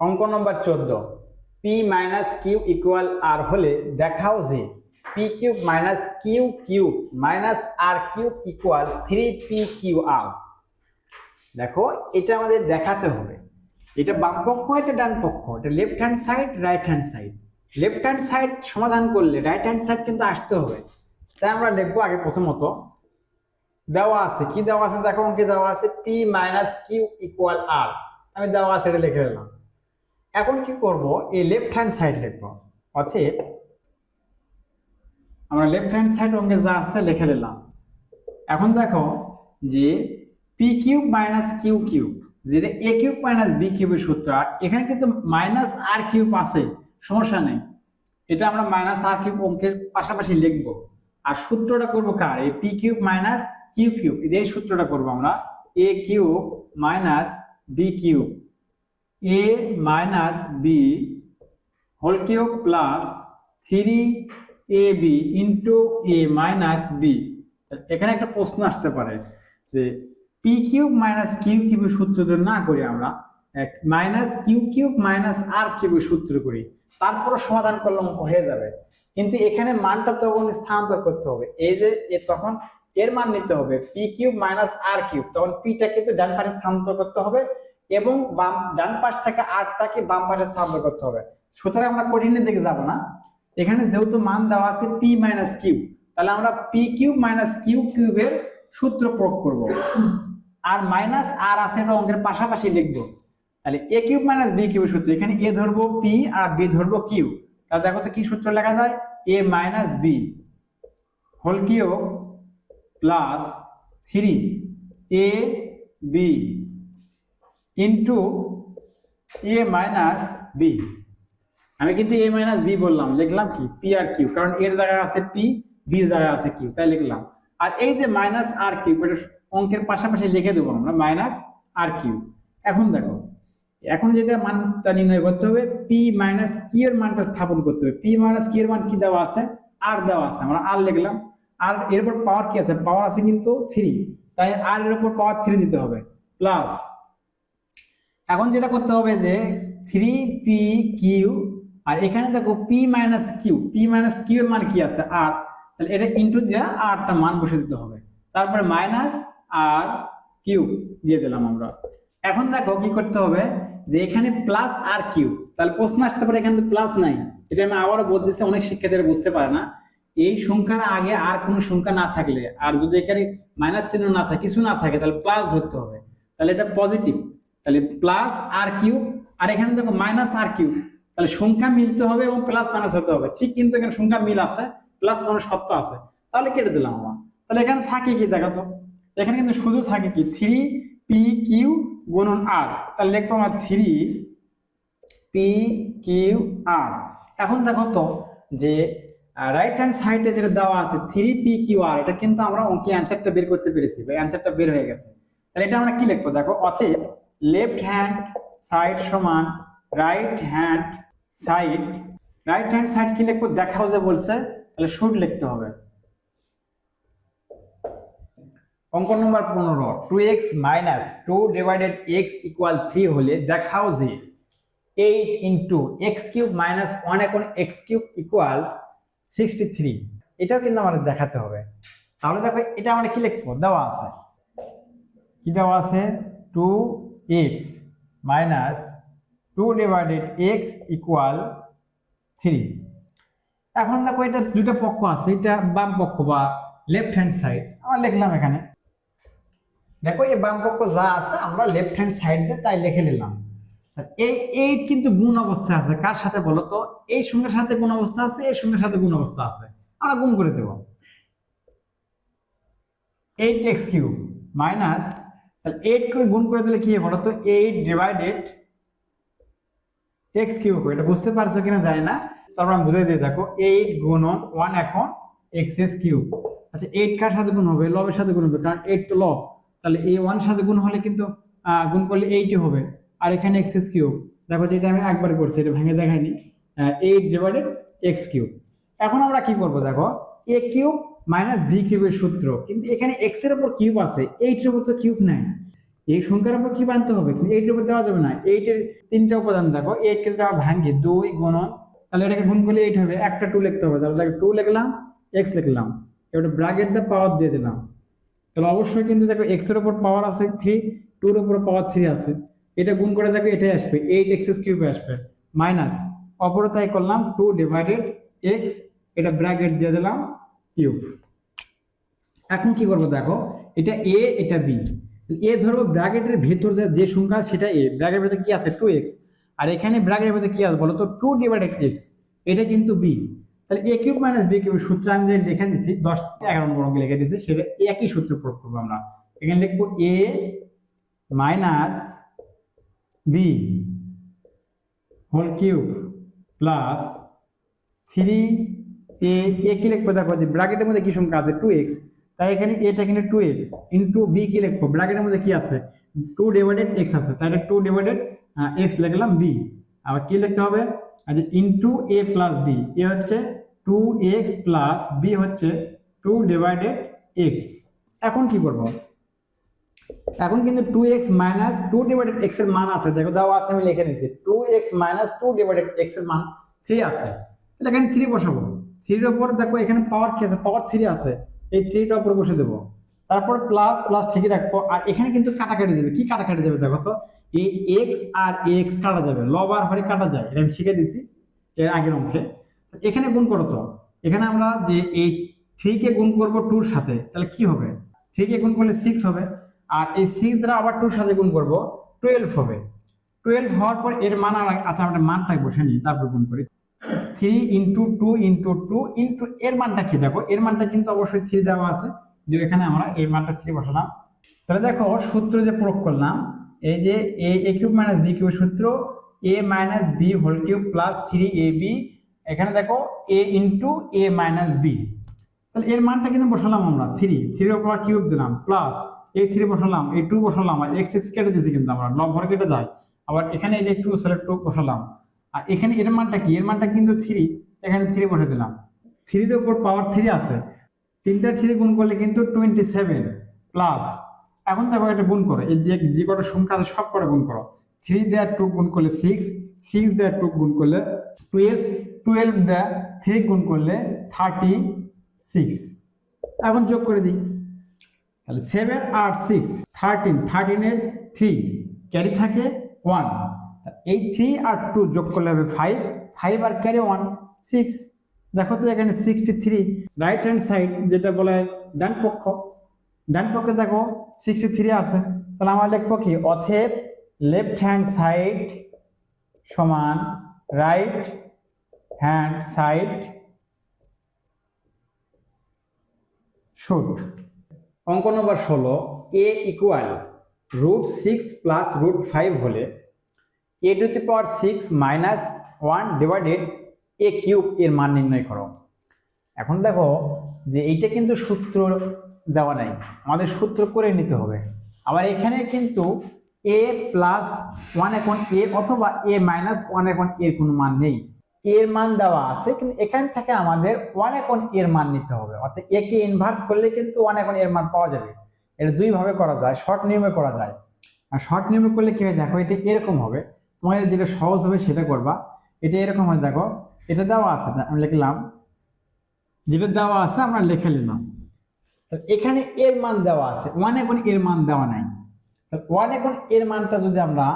অঙ্ক নম্বর চোদ্দ। P minus Q equal R হলে দেখাও যে P cube minus Q cube minus R cube equal three P Q R দেখো, এটা আমাদের দেখাতে হবে। এটা বাম পক্ষ, এটা ডান পক্ষ? এটা left hand side right hand side left hand side সমাধান করলে রাইট হ্যান্ড সাইড কিন্তু আসতে হবে। তাই আমরা লিখব আগে প্রথমত, দেওয়া আছে। কি দেওয়া আছে? দেখো অঙ্কে দেওয়া আছে P minus Q equal R আমি দেওয়া আছে, এটা লিখে দিলাম এখন কি করব? এই লেফট হ্যান্ড সাইড লিখব। অতএব আমরা লেফট হ্যান্ড সাইড অঙ্কে যা আসছে লিখে নিলাম। এখন দেখো যে P cube minus Q cube যেটা এ কিউব মাইনাস বি কিউবের সূত্র আর এখানে কিন্তু মাইনাস আর কিউব আছে, সমস্যা নেই। এটা আমরা মাইনাস আর কিউব অঙ্কের পাশাপাশি লিখব। আর সূত্রটা করব কার? এই P cube minus Q cube, এই সূত্রটা করব আমরা। A cube minus B cube. A minus B whole cube plus three A B into A minus B এখানে একটা প্রশ্ন আসতে পারে যে পি কিউব মাইনাস কিউ কিউবের সূত্র যদি না করি আমরা minus Q cube minus R কিউবের সূত্র করি তারপরে সমাধান করলে অঙ্ক হয়ে যাবে। কিন্তু এখানে মানটা তখন স্থানান্তর করতে হবে। এই যে, এ তখন এর মান নিতে হবে P cube minus R cube তখন পিটা কিন্তু ডান পাশে স্থানান্তর করতে হবে। এবং বাম ডান পাশ থেকে আটটাকে বাম পাশে স্থানান্তর করতে হবে। সুতরাং আমরা কঠিনের দিকে যাব না। এখানে যেহেতু মান দেওয়া আছে পি মাইনাস কিউ তাহলে আমরা পি কিউব মাইনাস কিউ কিউবের সূত্র প্রয়োগ করব। আর মাইনাস আর আছে এটা অঙ্কের পাশাপাশি লিখব। তাহলে এ কিউব মাইনাস বি কিউবের সূত্র, এখানে এ ধরবো পি আর বি ধরবো কিউ তাহলে দেখো তো কি সূত্র লেখা যায়? A minus B whole Q plus three A B into A minus B আমি কিন্তু এ মাইনাস বি বললাম, লিখলাম কি? পি আর কিউ কারণ এর জায়গায় আছে পি বির জায়গায় আছে কিউ তাই লিখলাম। আর এই যে মাইনাস আর কিউ এটা অঙ্কের পাশাপাশি লিখে দেবো আমরা মাইনাস আর কিউ এখন দেখো, এখন যেটা মানটা নির্ণয় করতে হবে পি মাইনাস কি এর মানটা স্থাপন করতে হবে। পি মাইনাস কি এর মান কি দেওয়া আছে? আর দেওয়া আছে, আমরা আর লিখলাম। আর এর উপর পাওয়ার কি আছে? পাওয়ার আছে কিন্তু থ্রি তাই আর এর উপর পাওয়ার থ্রি দিতে হবে প্লাস এখন যেটা করতে হবে যে থ্রি পি কিউ আর এখানে দেখো P minus Q P minus Q এর মান কি আছে? আর তাহলে এটা ইন্টু দিয়ে আরটা মান বসে দিতে হবে। তারপরে মাইনাস আর কিউ দিয়ে দিলাম আমরা। এখন দেখো কি করতে হবে যে এখানে প্লাস আর কিউ তাহলে প্রশ্ন আসতে পারে এখানে প্লাস নাই। এটা আমি আবারও বলতেছি, অনেক শিক্ষার্থীরা বুঝতে পারে না। এই সংখ্যার আগে আর কোনো সংখ্যা না থাকলে, আর যদি এখানে মাইনাস চিহ্ন না থাকে, কিছু না থাকে, তাহলে প্লাস ধরতে হবে। তাহলে এটা পজিটিভ তাহলে প্লাস আর কিউব আর এখানে দেখো মাইনাস আর কিউব তাহলে সংখ্যা মিলতে হবে এবং প্লাস মাইনাস হতে হবে। ঠিক কিন্তু এখানে সংখ্যা মিল আছে প্লাস মাইনাস সত্য আছে। তাহলে কেটে দিলাম আমার। তাহলে এখানে থাকে কি দেখো তো? এখানে কিন্তু শুধু থাকে কি? থ্রি পি কিউ গুণন আর তাহলে লিখব আমার থ্রি পি কিউ আর এখন দেখো তো যে রাইট হ্যান্ড সাইডে যেটা দেওয়া আছে থ্রি পি কিউ আর এটা কিন্তু আমরা অঙ্কে অ্যান্সারটা বের করতে পেরেছি, বা অ্যান্সারটা বের হয়ে গেছে। তাহলে এটা আমরা কি লিখব? দেখো, অতএব লেফট হ্যান্ড সাইড সমান right hand side right hand side কি লিখব? দেখাও যে বলছে, তাহলে শুড লিখতে হবে। অঙ্ক নম্বর পনেরো two X minus two divided X equal three হলে দেখাও যে eight into X cube minus one এখন X cube equal sixty three এটাও কিন্তু আমাদের দেখাতে হবে। তাহলে দেখো, এটা আমরা কি লিখব? দেওয়া আছে। কি দেওয়া আছে? Two X minus two divided X equal three এখন দেখো এটা দুটো পক্ষ আছে, এটা বাম পক্ষ বা লেফট হ্যান্ড সাইড আমরা লিখলাম এখানে। দেখো, এই বাম পক্ষ যা আছে, আমরা লেফট হ্যান্ড সাইড দিয়ে তাই লিখে নিলাম। এই এইট কিন্তু গুণ অবস্থা আছে। কার সাথে বলো তো? এই সঙ্গের সাথে গুণ অবস্থা আছে, এই সঙ্গের সাথে গুণ অবস্থা আছে। আমরা গুণ করে দেব। এইট এক্স কিউ মাইনাস তাহলে এইট করে গুণ করে দিলে কি বলো তো এইট ডিভাইডেড এক্স কিউ এটা বুঝতে পারছ কিনা জানি না। তারপর আমি বুঝাই দিয়ে দেখো এইট গুণন ওয়ান এখন এক্স এস কিউ আচ্ছা এইট কার সাথে গুণ হবে? লবের সাথে গুণ হবে, কারণ এইট তো লব তাহলে এই ওয়ান সাথে গুণ হলে কিন্তু গুণ করলে এইটই হবে। আর এখানে এক্স কিউব দেখো যেটা আমি একবার করছি, এটা ভেঙে দেখাইনি। এইট ডিভাইডেড এক্স কিউব এখন আমরা কি করব, দেখো? এ কিউব মাইনাস বি কিউবের সূত্র। কিন্তু এখানে এক্সের উপর কিউব আছে এইটের উপর তো কিউব নাই। এই সংখ্যার উপর কি বানতে হবে? কিন্তু এইটের উপর দেওয়া যাবে না। এইটের তিনটা উপাদান দেখো এইট কে যদি আমরা ভাঙি, দুই গুণন, তাহলে এটাকে গুণ করলে এইট হবে। একটা টু লিখতে হবে। তাহলে টু লিখলাম এক্স লিখলাম। এবার ব্র্যাকেট দিয়ে পাওয়ার দিয়ে দিলাম। তাহলে অবশ্যই কিন্তু দেখো এক্সের উপর পাওয়ার আছে থ্রি টুর উপর পাওয়ার থ্রি আছে। এটা গুণ করে দেখো, এটাই আসবে। এইট এক্স কিউবে আসবে। মাইনাস অপরে তাই করলাম টু ডিভাইডেড এক্স এটা ব্র্যাকেট দিয়ে দিলাম। কিউব। এখন কি করব দেখো, এটা এ এটা বি এ ধরবো ব্র্যাকেটের ভেতর যে সংখ্যা সেটা এ ব্র্যাকেটের ভেতরে কি আছে? টু এক্স আর এখানে ব্র্যাকেটের ভেতরে কি আছে বলো তো টু ডিভাইডেড এক্স এটা কিন্তু বি তাহলে A cube minus B cube সূত্র আমি যেটা লিখে দিচ্ছি দশ এগারো নম্বর অঙ্কে লিখে দিচ্ছি সেটা একই সূত্র প্রয়োগ করব আমরা। এখানে লিখব A minus B whole cube plus three A A কি লিখব? দেখো, যে ব্র্যাকেটের মধ্যে কি সংখ্যা আছে? টু এক্স তাই এখানে এটা এখানে টু এক্স ইন্টু বি কি লিখব? ব্র্যাকেটের মধ্যে কি আছে? টু ডিভাইডেড এক্স আছে। তাই টু ডিভাইডেড এক্স লিখলাম বি আবার কি লিখতে হবে? আচ্ছা into A plus B A হচ্ছে টু এক্স প্লাস বি হচ্ছে টু ডিভাইডেড এক্স এখন কি করব? এখন কিন্তু two X minus two divided এক্সের মান আছে। দেখো দাও আছে, আমি লিখে নিচ্ছি two X minus two divided এক্সের মান থ্রি আছে। তাহলে এখানে থ্রি বসাবো। থ্রির ওপর দেখো এখানে পাওয়ার কি আছে? পাওয়ার থ্রি আছে। এই থ্রিটা উপরে বসে দেবো তারপর প্লাস প্লাস ঠিকই রাখব। আর এখানে কিন্তু কাটাকাটি যাবে। কি কাটাকাটি যাবে দেখো তো? এই এক্স আর এক্স কাটা যাবে। লব আর হরে কাটা যায়। এটা আমি শিখে দিচ্ছি এর আগের অঙ্কে। এখানে গুণ করো তো। এখানে আমরা যে এই থ্রিকে গুণ করব টুর সাথে, তাহলে কি হবে? থ্রিকে গুণ করলে সিক্স হবে। আর এই সিক্স দ্বারা আবার টুর সাথে গুণ করব টুয়েলভ হবে। টুয়েলভ হওয়ার পর এর মান আচ্ছা আমরা মানটাই বসে নিই। তারপর গুণ করি। Three into two into two into এর মানটা কি দেখো? এর মানটা কিন্তু অবশ্যই থ্রি দেওয়া আছে। যে এখানে আমরা এর মানটা থ্রি বসালাম, তাহলে দেখো সূত্র যে প্রয়োগ করলাম, এই যে A A cube minus B cube সূত্র A minus B whole cube plus three A B এখানে দেখো A into A minus B তাহলে এর মানটা কিন্তু বসালাম আমরা থ্রি থ্রির ওপর কিউব দিলাম প্লাস এই থ্রি বসালাম এই টু বসালাম, আর এক্স এক্স কেটে দিয়েছি কিন্তু আমরা লব কেটে যায়। আবার এখানে এই যে টু সেলেক্ট টু বসালাম আর এখানে এর মানটা কি? এর মানটা কিন্তু থ্রি এখানে থ্রি বসে দিলাম। থ্রির ওপর পাওয়ার থ্রি আছে। তিনটা থ্রি গুণ করলে কিন্তু টোয়েন্টি সেভেন প্লাস এখন দেখো এটা গুণ করো। এই যে যে কটা সংখ্যা আছে, সব কটা গুণ করো। থ্রি দেয়ার টু গুণ করলে সিক্স সিক্স দেয়ার টু গুণ করলে টুয়েলভ টুয়েলভ দেয়ার থ্রি গুণ করলে থার্টি সিক্স এখন যোগ করে দিই। তাহলে সেভেন আর সিক্স থার্টিন থার্টিনের থ্রি ক্যারি থাকে ওয়ান এই থ্রি আর টু যোগ করলে হবে ফাইভ ফাইভ আর ক্যারি ওয়ান সিক্স দেখো তো এখানে sixty three right hand side যেটা বলে ডান পক্ষ, ডান পক্ষে দেখো সিক্সটি থ্রি আছে। তাহলে আমার লিখব কি? অথেব লেফট হ্যান্ড সাইড সমান রাইট হ্যান্ড সাইড শুট অঙ্ক নম্বর ষোলো A equal root six plus root five হলে A to the power six minus one divided A cube এর মান নির্ণয় করো। এখন দেখো যে এইটা কিন্তু সূত্র দেওয়া নাই। আমাদের সূত্র করে নিতে হবে। আবার এখানে কিন্তু এ প্লাস ওয়ান এখন এ অথবা এ মাইনাস ওয়ান এখন এর কোনো মান নেই। এর মান দেওয়া আছে, কিন্তু এখান থেকে আমাদের ওয়ান এখন এর মান নিতে হবে। অর্থাৎ একে ইনভার্স করলে কিন্তু ওয়ান এখন এর মান পাওয়া যাবে। এটা দুই ভাবে করা যায় শর্ট নিয়মে করা যায়। আর শর্ট নিয়মে করলে কি হয়? দেখো এটা এরকম হবে। তোমাদের যেটা সহজ হবে সেটা করবা। এটা এরকম হয়, দেখো, এটা দেওয়া আছে আমি লিখলাম। যেটা দেওয়া আছে, আমরা লিখে নিলাম। তো এখানে এর মান দেওয়া আছে ওয়ান এখন এর মান দেওয়া নাই। ওয়ান এখন এর মানটা যদি আমরা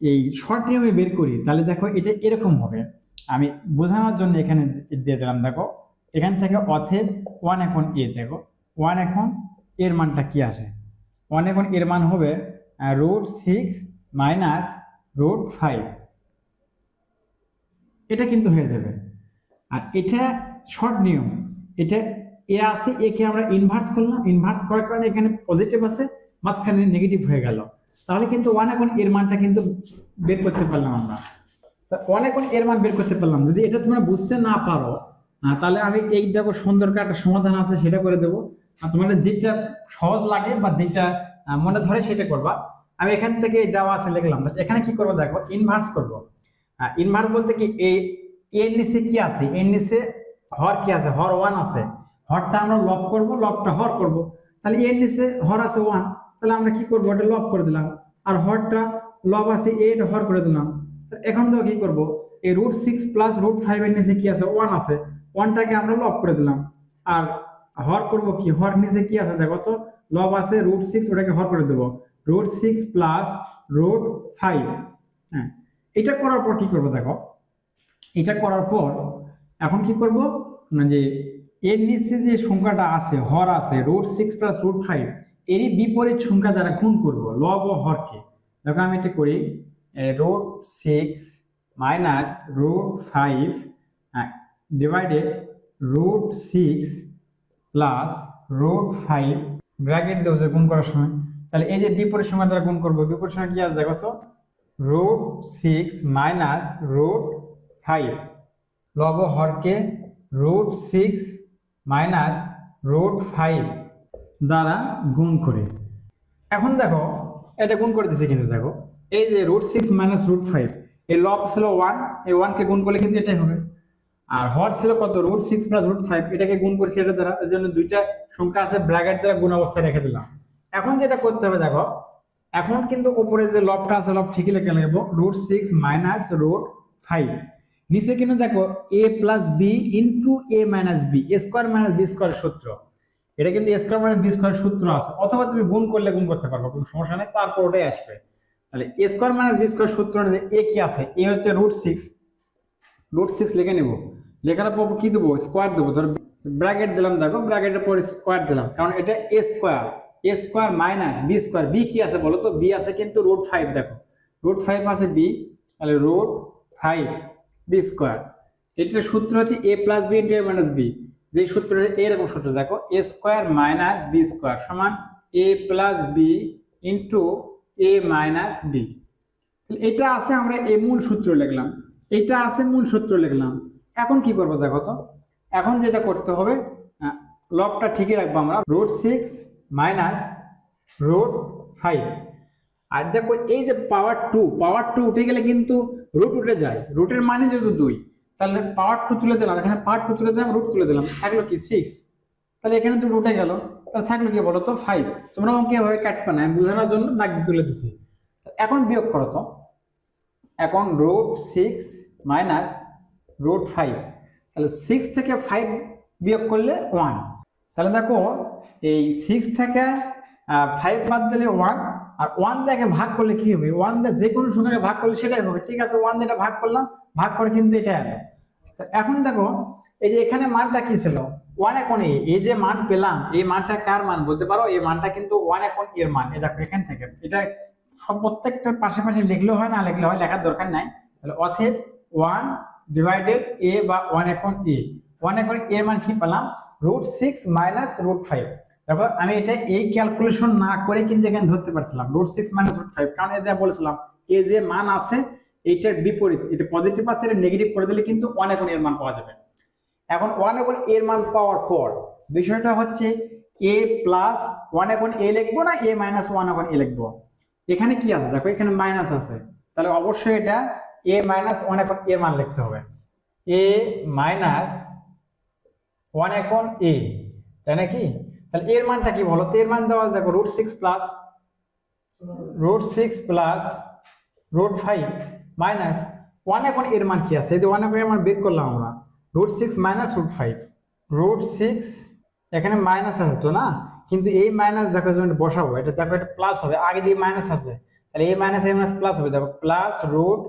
এই শর্ট নিয়মে বের করি, তাহলে দেখো এটা এরকম হবে। আমি বোঝানোর জন্য এখানে দিয়ে দিলাম, দেখো। এখান থেকে অথেব ওয়ান এখন এ, দেখো। ওয়ান এখন এর মানটা কি আসে? ওয়ান এখন এর মান হবে root six minus root five. এটা কিন্তু হয়ে যাবে। আর এটা শর্ট নিয়ম। এটা এ আছে একে আমরা ইনভার্স করলাম। ইনভার্স করার কারণে এখানে পজিটিভ আছে, মাঝখানে নেগেটিভ হয়ে গেল। তাহলে কিন্তু ওয়ান এখন এর মানটা কিন্তু বের করতে পারলাম আমরা। ওয়ান এখন এর মান বের করতে পারলাম। যদি এটা তোমরা বুঝতে না পারো তাহলে আমি এই দেখো সুন্দর একটা সমাধান আছে, সেটা করে দেবো। আর তোমাদের যেটা সহজ লাগে বা যেটা মনে ধরে সেটা করবা। আমি এখান থেকে দেওয়া আছে লিখলাম। এখানে কি করব দেখো ইনভার্স করব। ইনভার্স বলতে কি, এই এর নিচে কি আছে? এর নিচে হর কি আছে? হর ওয়ান আছে। হরটা আমরা লব করব লবটা হর করব। তাহলে এর নিচে হর আছে ওয়ান তাহলে আমরা কি করব? এটা লব করে দিলাম। আর হরটা লব আছে এইট হর করে দিলাম। এখন তো কি করব? এই root six plus root five এর নিচে কি আছে? ওয়ান আছে। ওয়ানটাকে আমরা লব করে দিলাম। আর হর করব কি? হর নিচে কি আছে দেখো তো? লব আছে রুট সিক্স ওটাকে হর করে দেবো। Root six plus root five. হ্যাঁ এটা করার পর কি করব দেখো? এটা করার পর এখন কি করব? যে এর নিচে যে সংখ্যাটা আছে, হর আছে, root six plus root five, এরই বিপরীত সংখ্যা দ্বারা গুণ করব, লব ও হরকে। দেখো আমি এটা করি root six minus root five divided root six plus root five, bracket দেবো যে গুণ করার সময়। তাহলে এই যে বিপরীত সংখ্যা দ্বারা গুণ করব, বিপরীত সংখ্যা কি আছে? দেখো তো root six minus root five লব হরকে root six minus root five দ্বারা গুণ করে। এখন দেখো, এটা গুণ করে দিছে কিন্তু দেখো, এই যে root six minus root five এই লব ছিল ওয়ান এই ওয়ানকে গুণ করলে কিন্তু এটাই হবে। আর হর ছিল কত? Root six plus root five এটাকে গুণ করছি এটা দ্বারা, এর জন্য দুইটা সংখ্যা আছে ব্র্যাকেট দ্বারা গুণ অবস্থায় রেখে দিলাম। এখন যেটা করতে হবে দেখো, এখন কিন্তু উপরে যে লবটা আছে, লব ঠিকই লেখা লাগবো root six minus root five নিচে কিন্তু দেখো A plus B into A minus B square minus B square সূত্র। এটা কিন্তু স্কোয়ার মাইনাস বি স্কোয়ার সূত্র আছে, অথবা তুমি গুণ করলে গুণ করতে পারব, কোনো সমস্যা নেই, তারপর ওটাই আসবে। তাহলে A square minus B square সূত্র অনুযায়ী এ কি আছে? এ হচ্ছে রুট সিক্স রুট সিক্স লিখে নেব। লেখার পর কি দেবো? স্কোয়ার দেবো। ধর ব্র্যাকেট দিলাম, দেখো ব্র্যাকেটের পর স্কোয়ার দিলাম, কারণ এটা A square A square minus B square B কি আছে বলো তো? বি আছে কিন্তু রুট ফাইভ দেখো। রুট ফাইভ আছে বি তাহলে রুট ফাইভ বি স্কোয়ার এটার সূত্র হচ্ছে A plus B into A minus B যে সূত্রটা এরকম সূত্র, দেখো A square minus B square সমান A plus B into A minus B এটা আছে আমরা এ মূল সূত্র লিখলাম। এটা আছে মূল সূত্র লিখলাম। এখন কি করব দেখো তো? এখন যেটা করতে হবে লবটা ঠিকই রাখব আমরা। Root six minus root five আর দেখো এই যে পাওয়ার টু পাওয়ার টু উঠে গেলে কিন্তু রুট উঠে যায়। রুটের মানে যেহেতু দুই, তাহলে পাওয়ার টু তুলে দিলাম। এখানে পাওয়ার টু তুলে দিলাম রুট তুলে দিলাম। থাকল কি সিক্স তাহলে এখানে তো উঠে গেল। তাহলে থাকল কি বলো তো ফাইভ তোমরা অঙ্কে এভাবে কাটবে না, আমি বোঝানোর জন্য নাক তুলে দিছি। এখন বিয়োগ করো তো। এখন root six minus root five তাহলে সিক্স থেকে ফাইভ বিয়োগ করলে ওয়ান তাহলে দেখো, এই সিক্স থেকে ফাইভ বাদ দিলে ওয়ান আর ওয়ান দেখে ভাগ করলে কি হবে? ওয়ান দিয়ে যে কোনো সংখ্যাকে ভাগ করলে সেটাই হবে। ঠিক আছে ওয়ান দিয়ে ভাগ করলাম, ভাগ করে কিন্তু এটা এলো। এখন দেখো, এই যে এখানে মানটা কি ছিল? ওয়ান এখন এ? এই যে মান পেলাম, এই মানটা কার মান? বলতে পারো, এই মানটা কিন্তু ওয়ান এখন এর মান? এই দেখো এখান থেকে। এটা সব প্রত্যেকটার পাশে পাশে লিখলেও হয়, না লিখলে হয়, লেখার দরকার নাই। তাহলে অথেব ওয়ান ডিভাইডেড এ বা ওয়ান এখন এ? ওয়ান এখন এর মান কি পেলাম? Root six minus root five তারপর আমি এটা এই ক্যালকুলেশন না করে কিন্তু এখানে ধরতে পারছিলাম। Root six minus root five কারণ এটা বলেছিলাম, এ যে মান আছে এইটার বিপরীত, এটা পজিটিভ আছে, এটা নেগেটিভ করে দিলে কিন্তু ওয়ান এখন এর মান পাওয়া যাবে। এখন ওয়ান এখন এর মান পাওয়ার পর বিষয়টা হচ্ছে এ প্লাস ওয়ান এখন এ লিখব না এ মাইনাস ওয়ান এখন এ লিখব? এখানে কি আছে? দেখো, এখানে মাইনাস আছে। তাহলে অবশ্যই এটা এ মাইনাস ওয়ান এখন এর মান লিখতে হবে। এ মাইনাস ওয়ান এখন এ তাই নাকি? তাহলে এর মানটা কি বলো? তো এর মান দেওয়া দেখো root six plus root six plus root five minus one এখন এর মান কি আছে? এই যে ওয়ান এখন এর মান বের করলাম আমরা root six minus root five root six এখানে মাইনাস আছে তো না? কিন্তু এই মাইনাস দেখো যখন বসাবো, এটা দেখো এটা প্লাস হবে, আগে দিয়ে মাইনাস আছে। তাহলে এই মাইনাস এই মাইনাস প্লাস হবে, দেখো প্লাস রুট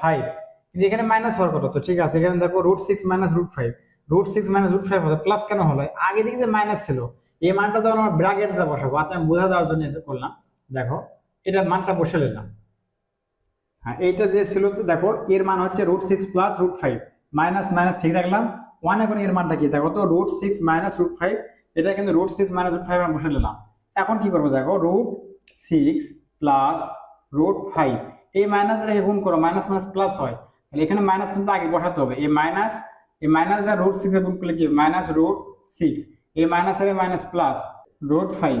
ফাইভ কিন্তু এখানে মাইনাস হওয়ার কথা তো ঠিক আছে, এখানে দেখো root six minus root five root six minus root five হলো প্লাস কেন হলো? আগে দিকে যে মাইনাস ছিল। এই মানটা যখন আমরা ব্র্যাকেট দিয়ে বসাবো আচ্ছা আমি বোঝা দেওয়ার জন্য এটা করলাম। দেখো, এটার মানটা বসে নিলাম। হ্যাঁ এইটা যে ছিল, দেখো, এর মান হচ্ছে root six plus root five minus minus ঠিক রাখলাম। ওয়ান এখন এর মানটা কি? দেখো তো root six minus root five এটা কিন্তু root six minus root five আমি বসে নিলাম। এখন কি করব দেখো root six plus root five এই মাইনাস রেখে গুণ করো মাইনাস মাইনাস প্লাস হয়। তাহলে এখানে মাইনাস কিন্তু আগে বসাতে হবে। এই মাইনাস এই মাইনাস আর রুট সিক্স গুণ করলে কি মাইনাস রুট সিক্স এই মাইনাস আর মাইনাস প্লাস রুট ফাইভ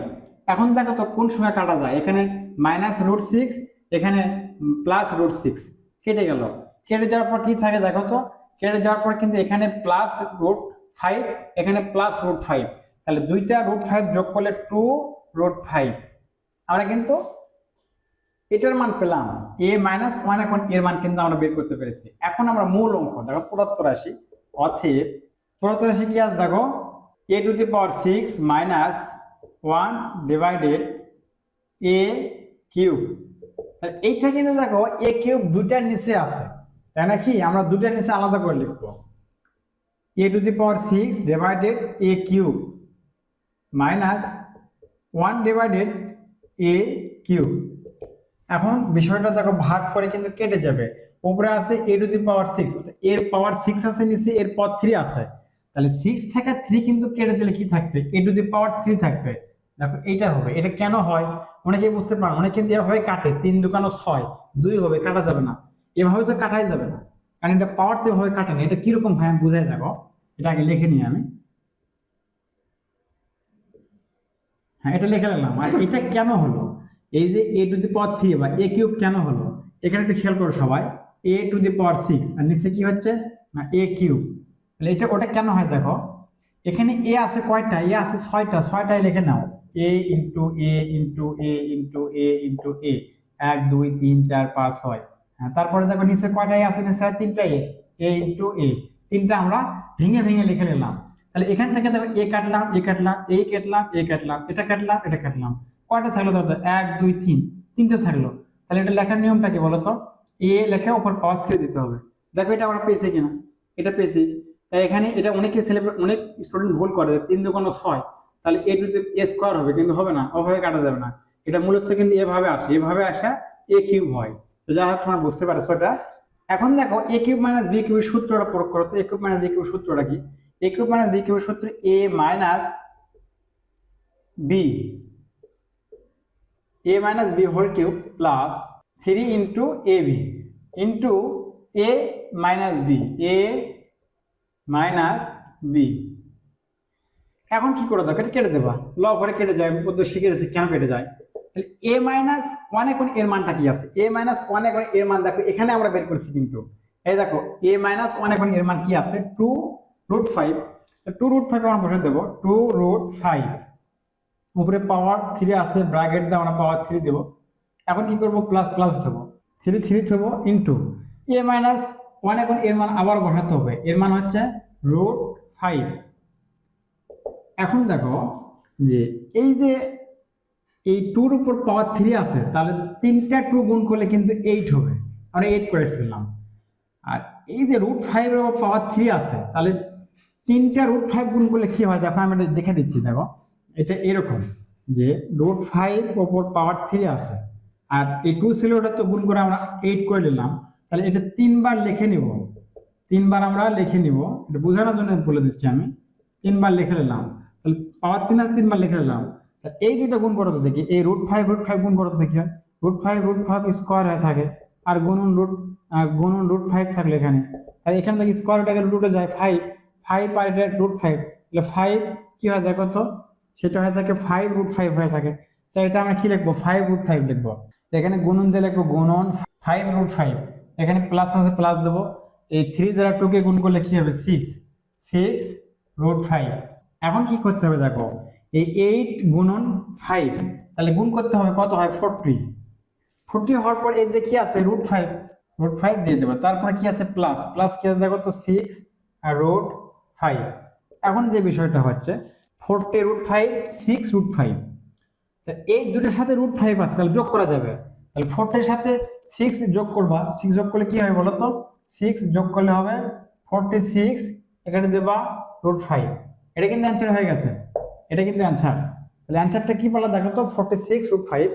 এখন দেখো তো কোন সময় কাটা যায়? এখানে মাইনাস রুট সিক্স এখানে প্লাস রুট সিক্স কেটে গেল। কেটে যাওয়ার পর কি থাকে দেখো তো? কেটে যাওয়ার পর কিন্তু এখানে প্লাস রুট ফাইভ এখানে প্লাস রুট ফাইভ তাহলে দুইটা রুট ফাইভ যোগ করলে টু রুট ফাইভ আমরা কিন্তু এটার মান পেলাম। এ মাইনাস ওয়ান এখন এর মান কিন্তু আমরা বের করতে পেরেছি। এখন আমরা মূল অঙ্ক, দেখো প্রদত্ত রাশি অথেব রাশি কি আছে দেখো A to the power six minus one divided A cube এইটা কিন্তু দেখো এ কিউব দুইটার নিচে আছে, তাই নাকি আমরা দুইটার নিচে আলাদা করে লিখব। A to the power six divided A cube minus one divided A cube এখন বিষয়টা দেখো, ভাগ করে কিন্তু কেটে যাবে। উপরে আছে এ টু দি পাওয়ার সিক্স এর পাওয়ার সিক্স আছে, নিচে এর পাওয়ার থ্রি আছে। তাহলে সিক্স থেকে থ্রি কিন্তু কেটে দিলে কি থাকবে? এ টু দি পাওয়ার থ্রি থাকবে। দেখো, এইটা হবে। এটা কেন হয়? অনেকে বুঝতে পারেন অনেকে কিন্তু এভাবে কাটে। তিন দোকানো ছয়, দুই হবে, কাটা যাবে না। এভাবে তো কাটাই যাবে না। কারণ এটা পাওয়ার তো এভাবে কাটে না। এটা কীরকম হয় আমি বুঝাই দেখো। এটা আগে লিখে নিই আমি। হ্যাঁ এটা লিখে নিলাম। আর এটা কেন হলো? এই যে এ টু দি পাওয়ার থ্রি বা এ কিউব কেন হলো? এখানে একটু খেয়াল করো সবাই। এ টু দি পাওয়ার সিক্স আর নিচে কি হচ্ছে? না এ কিউব তাহলে এটা ওটা কেন হয় দেখো? এখানে এ আছে কয়টা? এ আছে ছয়টা। ছয়টায় লিখে নাও। A into A into A into A into A এক, দুই, তিন, চার, পাঁচ, ছয়। হ্যাঁ তারপরে দেখো নিচে কয়টাই আছে? নিচে তিনটা এ এ ইন্টু এ তিনটা আমরা ভেঙে ভেঙে লিখে নিলাম। তাহলে এখান থেকে দেখো এ কাটলাম এ কাটলাম এই কাটলাম এ কাটলাম, এটা কাটলাম এটা কাটলাম। কয়টা থাকল? তো? এক, দুই, তিন। তিনটা থাকল। তাহলে এটা লেখার নিয়মটা কি বলতো? এ লেখা ওপর পাওয়ার থ্রি দিতে হবে। দেখো এটা আমরা পেয়েছি কিনা? এটা পেয়েছি। তাই এখানে এটা অনেকে ছেলে অনেক স্টুডেন্ট ভুল করে তিন দুগুণ ছয়। তাহলে এ টু এ স্কোয়ার হবে, কিন্তু হবে না ওভাবে কাটা যাবে না। এটা মূলত কিন্তু এভাবে আসে, এভাবে আসা এ কিউব হয়। যাই হোক, তোমরা বুঝতে পারছ এটা। এখন দেখো এ কিউব মাইনাস বি কিউবের সূত্রটা প্রয়োগ করো তো। এ কিউব মাইনাস বি কিউবের সূত্রটা কি? এ কিউব মাইনাস বি কিউবের সূত্র A minus B A minus B whole cube plus three into A B, into A minus B, A minus B. এখন কি করে দাও এটা কেটে দেবা। ল করে কেটে যায়, আমি পদ্ম শিখে গেছি কেন কেটে যায়? তাহলে এ মাইনাস ওয়ান এখন এর মানটা কি আছে? এ মাইনাস ওয়ান এখন এর মান দেখো, এখানে আমরা বের করছি কিন্তু। এই দেখো, এ মাইনাস ওয়ান এখন এর মান কি আছে? Two root five. Two root five আমরা বসে দেবো, টু রুট ফাইভ। উপরে পাওয়ার থ্রি আছে, ব্র্যাকেট দিয়ে আমরা পাওয়ার থ্রি দেবো। এখন কি করব? প্লাস প্লাস দেবো থ্রি থ্রি দেবো ইন্টু এ মাইনাস ওয়ান এখন এর মান আবার বসাতে হবে। এর মান হচ্ছে রুট ফাইভ এখন দেখো যে এই যে এই টুর উপর পাওয়ার থ্রি আছে, তাহলে তিনটা টু গুণ করলে কিন্তু এইট হবে। আমরা এইট করে ফেললাম। আর এই যে রুট ফাইভের উপর পাওয়ার থ্রি আছে, তাহলে তিনটা রুট ফাইভ গুণ করলে কি হয়? দেখো, আমি এটা দেখে দিচ্ছি, দেখো। এটা এরকম যে রুট ফাইভ ওপর পাওয়ার থ্রি আছে। আর এই টু ছিল ওটা তো গুণ করে আমরা এইট করে নিলাম, তাহলে এটা তিনবার লিখে নিব। তিনবার আমরা লিখে নিব। এটা বোঝানোর জন্য বলে দিচ্ছি আমি। তিনবার লিখে নিলাম। তাহলে পাওয়ার তিন আছে তিনবার লিখে নিলাম। তা এই দুইটা গুণ করো তো দেখি। এই রুট ফাইভ রুট ফাইভ গুণ করো তো দেখি। Root five root five square হয়ে থাকে। আর গুনুন রুট গুনুন রুট ফাইভ থাকলে এখানে। তাহলে এখানে দেখি স্কোয়ার রুটে রুটে যায় ফাইভ ফাইভ আর এটা রুট ফাইভ তাহলে ফাইভ কি হয় দেখো তো? সেটা হয়ে থাকে ফাইভ রুট ফাইভ হয়ে থাকে। তাই এটা আমরা কি লিখব? ফাইভ রুট ফাইভ লিখব। এখানে গুণন দিয়ে লিখব গুণন ফাইভ রুট ফাইভ এখানে প্লাস আছে প্লাস দেবো। এই থ্রি দ্বারা টুকে গুণ করলে কি হবে? সিক্স সিক্স রুট ফাইভ এখন কি করতে হবে দেখো? এই এইট গুণন ফাইভ তাহলে গুণ করতে হবে কত? হয় ফোরটি ফোরটি হওয়ার পর এই দেখি আছে? রুট ফাইভ রুট ফাইভ দিয়ে দেবো। তারপরে কি আছে? প্লাস প্লাস কি আছে দেখো তো? সিক্স আর রুট ফাইভ এখন যে বিষয়টা হচ্ছে forty root five six root five তা এই দুটোর সাথে রুট ফাইভ আছে, তাহলে যোগ করা যাবে। তাহলে ফোরটির সাথে সিক্স যোগ করবা। সিক্স যোগ করলে কি হবে বলো তো? সিক্স যোগ করলে হবে ফোরটি সিক্স এখানে দেবা রুট ফাইভ এটা কিন্তু অ্যান্সার হয়ে গেছে। এটা কিন্তু অ্যান্সার তাহলে অ্যান্সারটা কি বলা দেখো তো? Forty six root five